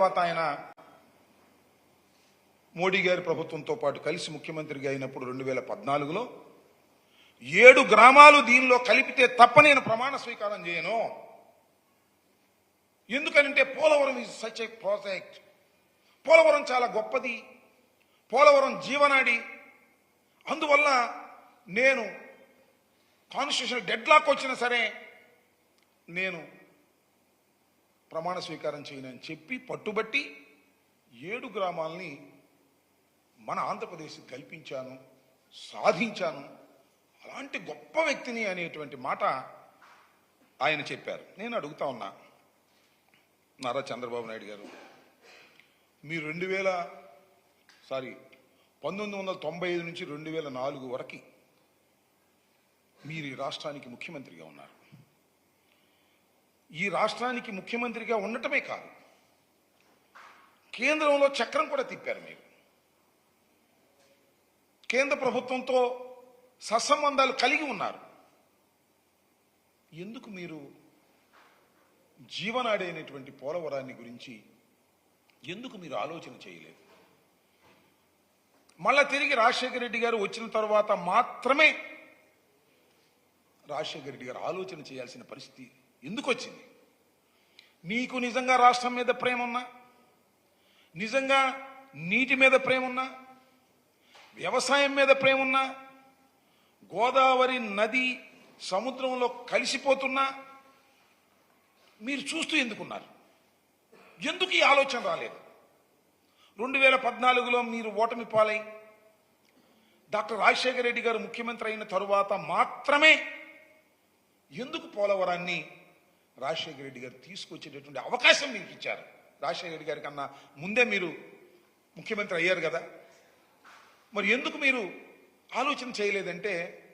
తర్వాత ఆయన మోడీ గారి ప్రభుత్వంతో పాటు కలిసి ముఖ్యమంత్రిగా అయినప్పుడు రెండు వేల పద్నాలుగులో ఏడు గ్రామాలు దీనిలో కలిపితే తప్ప నేను ప్రమాణ స్వీకారం చేయను. ఎందుకనంటే Polavaram is such a project Polavaram చాలా గొప్పది. పోలవరం జీవనాడి. అందువల్ల నేను కాన్స్టిట్యూషన్ డెడ్ లాక్ వచ్చినా సరే నేను ప్రమాణ స్వీకారం చేయనని చెప్పి పట్టుబట్టి ఏడు గ్రామాల్ని మన ఆంధ్రప్రదేశ్ కల్పించాను సాధించాను. అలాంటి గొప్ప వ్యక్తిని అనేటువంటి మాట ఆయన చెప్పారు. నేను అడుగుతా ఉన్నా నారా చంద్రబాబు నాయుడు గారు మీరు రెండు వేల సారీ పంతొమ్మిది వందల తొంభై ఐదు నుంచి రెండు వేల నాలుగు వరకు మీరు ఈ రాష్ట్రానికి ముఖ్యమంత్రిగా ఉన్నారు. ఈ రాష్ట్రానికి ముఖ్యమంత్రిగా ఉండటమే కాదు కేంద్రంలో చక్రం కూడా తిప్పారు మీరు. కేంద్ర ప్రభుత్వంతో సత్సంబంధాలు కలిగి ఉన్నారు. ఎందుకు మీరు జీవనాడి అనేటువంటి పోలవరాన్ని గురించి ఎందుకు మీరు ఆలోచన చేయలేదు? మళ్ళా తిరిగి రాజశేఖర రెడ్డి గారు వచ్చిన తర్వాత మాత్రమే రాజశేఖర రెడ్డి గారు ఆలోచన చేయాల్సిన పరిస్థితి ఎందుకు వచ్చింది మీకు నిజంగా రాష్ట్రం మీద ప్రేమ ఉన్నా నిజంగా నీటి మీద ప్రేమ ఉన్నా వ్యవసాయం మీద ప్రేమ ఉన్నా గోదావరి నది సముద్రంలో కలిసిపోతున్నా? మీరు చూస్తూ ఎందుకున్నారు? ఎందుకు ఈ ఆలోచన రాలేదు? రెండు వేల పద్నాలుగులో మీరు ఓటమి పాలై డాక్టర్ రాజశేఖర రెడ్డి గారు ముఖ్యమంత్రి అయిన తరువాత మాత్రమే ఎందుకు పోలవరాన్ని రాజశేఖర రెడ్డి గారు తీసుకొచ్చేటటువంటి అవకాశం మీకు ఇచ్చారు. రాజశేఖర రెడ్డి గారి కన్నా ముందే మీరు ముఖ్యమంత్రి అయ్యారు కదా. మరి ఎందుకు మీరు ఆలోచన చేయలేదంటే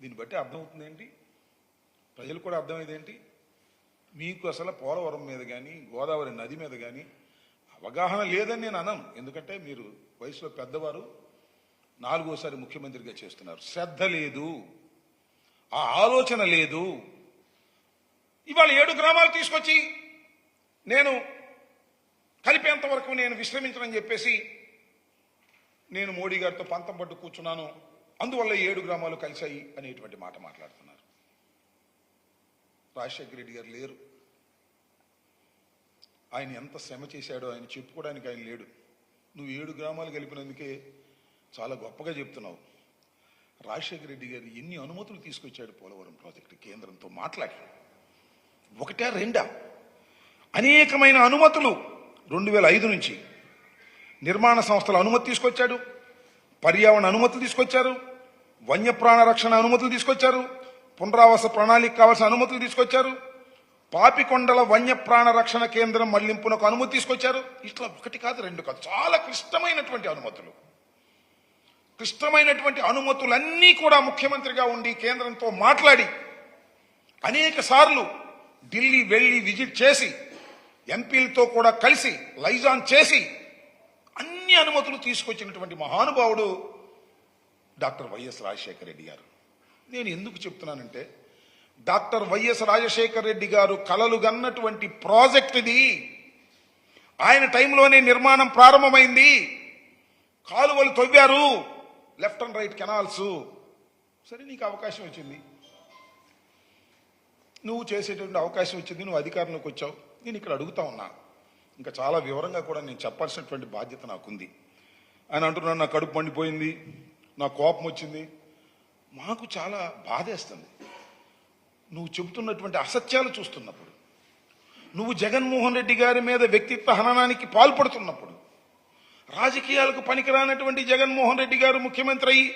దీన్ని బట్టి అర్థమవుతుంది ఏంటి? ప్రజలు కూడా అర్థమయ్యేదేంటి ఏంటి? మీకు అసలు పోలవరం మీద కానీ గోదావరి నది మీద కానీ అవగాహన లేదని నేను అనను. ఎందుకంటే మీరు వయసులో పెద్దవారు నాలుగోసారి ముఖ్యమంత్రిగా చేస్తున్నారు. శ్రద్ధ లేదు. ఆ ఆలోచన లేదు. ఇవాళ ఏడు గ్రామాలు తీసుకొచ్చి నేను కలిపేంత వరకు నేను విశ్రమించనని చెప్పేసి నేను మోడీ గారితో పంతం పట్టు కూర్చున్నాను. అందువల్ల ఏడు గ్రామాలు కలిశాయి అనేటువంటి మాట మాట్లాడుతున్నారు. రాజశేఖర రెడ్డి గారు లేరు. ఆయన ఎంత శ్రమ చేశాడో ఆయన చెప్పుకోవడానికి ఆయన లేడు. నువ్వు ఏడు గ్రామాలు కలిపినందుకే చాలా గొప్పగా చెప్తున్నావు. రాజశేఖర రెడ్డి గారు ఎన్ని అనుమతులు తీసుకొచ్చాడు పోలవరం ప్రాజెక్టు కేంద్రంతో మాట్లాడి ఒకటా రెండా? అనేకమైన అనుమతులు రెండు వేల ఐదు నుంచి. నిర్మాణ సంస్థల అనుమతి తీసుకొచ్చాడు పర్యావరణ అనుమతులు తీసుకొచ్చారు వన్యప్రాణ రక్షణ అనుమతులు తీసుకొచ్చారు పునరావాస ప్రణాళిక కావాల్సిన అనుమతులు తీసుకొచ్చారు పాపికొండల వన్యప్రాణ రక్షణ కేంద్రం మళ్ళింపునకు అనుమతి తీసుకొచ్చారు. ఇట్లా ఒకటి కాదు రెండు కాదు చాలా క్లిష్టమైనటువంటి అనుమతులు. క్లిష్టమైనటువంటి అనుమతులన్నీ కూడా ముఖ్యమంత్రిగా ఉండి కేంద్రంతో మాట్లాడి అనేక సార్లు ఢిల్లీ వెళ్ళి విజిట్ చేసి ఎంపీలతో కూడా కలిసి లైజాన్ చేసి అన్ని అనుమతులు తీసుకొచ్చినటువంటి మహానుభావుడు డాక్టర్ వైఎస్ రాజశేఖర రెడ్డి గారు. నేను ఎందుకు చెప్తున్నానంటే డాక్టర్ వైఎస్ రాజశేఖర రెడ్డి గారు కలలు గన్నటువంటి ప్రాజెక్ట్ ఇది ఆయన టైంలోనే నిర్మాణం ప్రారంభమైంది. కాలువలు తవ్వారు లెఫ్ట్ అండ్ రైట్ కెనాల్స్. సరే నీకు అవకాశం వచ్చింది. నువ్వు చేసేటువంటి అవకాశం వచ్చింది నువ్వు అధికారంలోకి వచ్చావు. నేను ఇక్కడ అడుగుతా ఉన్నా. ఇంకా చాలా వివరంగా కూడా నేను చెప్పాల్సినటువంటి బాధ్యత నాకుంది. ఆయన అంటున్నాను నా కడుపు మండిపోయింది నా కోపం వచ్చింది. మాకు చాలా బాధేస్తుంది నువ్వు చెబుతున్నటువంటి అసత్యాలు చూస్తున్నప్పుడు నువ్వు జగన్మోహన్ రెడ్డి గారి మీద వ్యక్తిత్వ హననానికి పాల్పడుతున్నప్పుడు రాజకీయాలకు పనికిరానటువంటి జగన్మోహన్ రెడ్డి గారు ముఖ్యమంత్రి అయ్యి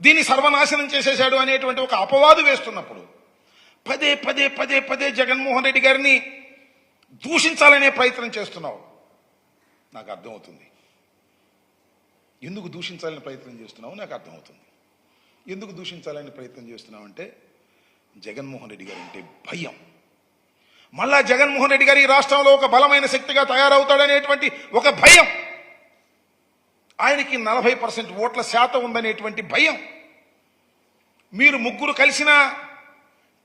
దీన్ని సర్వనాశనం చేసేశాడు అనేటువంటి ఒక అపవాదు వేస్తున్నప్పుడు పదే పదే పదే పదే జగన్మోహన్ రెడ్డి గారిని దూషించాలనే ప్రయత్నం చేస్తున్నావు. నాకు అర్థమవుతుంది. ఎందుకు దూషించాలని ప్రయత్నం చేస్తున్నావు? నాకు అర్థమవుతుంది. ఎందుకు దూషించాలని ప్రయత్నం చేస్తున్నావు అంటే జగన్మోహన్ రెడ్డి గారు అంటే భయం. మళ్ళా జగన్మోహన్ రెడ్డి గారు ఈ రాష్ట్రంలో ఒక బలమైన శక్తిగా తయారవుతాడనేటువంటి ఒక భయం. ఆయనకి నలభై పర్సెంట్ ఓట్ల శాతం ఉందనేటువంటి భయం. మీరు ముగ్గురు కలిసినా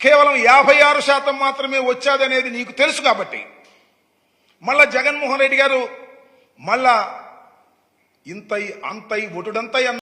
కేవలం యాభై ఆరు శాతం మాత్రమే వచ్చాదనేది నీకు తెలుసు కాబట్టి. మళ్ళా జగన్మోహన్ రెడ్డి గారు మళ్ళా ఇంతై అంతై ఒటుడంతై అన్న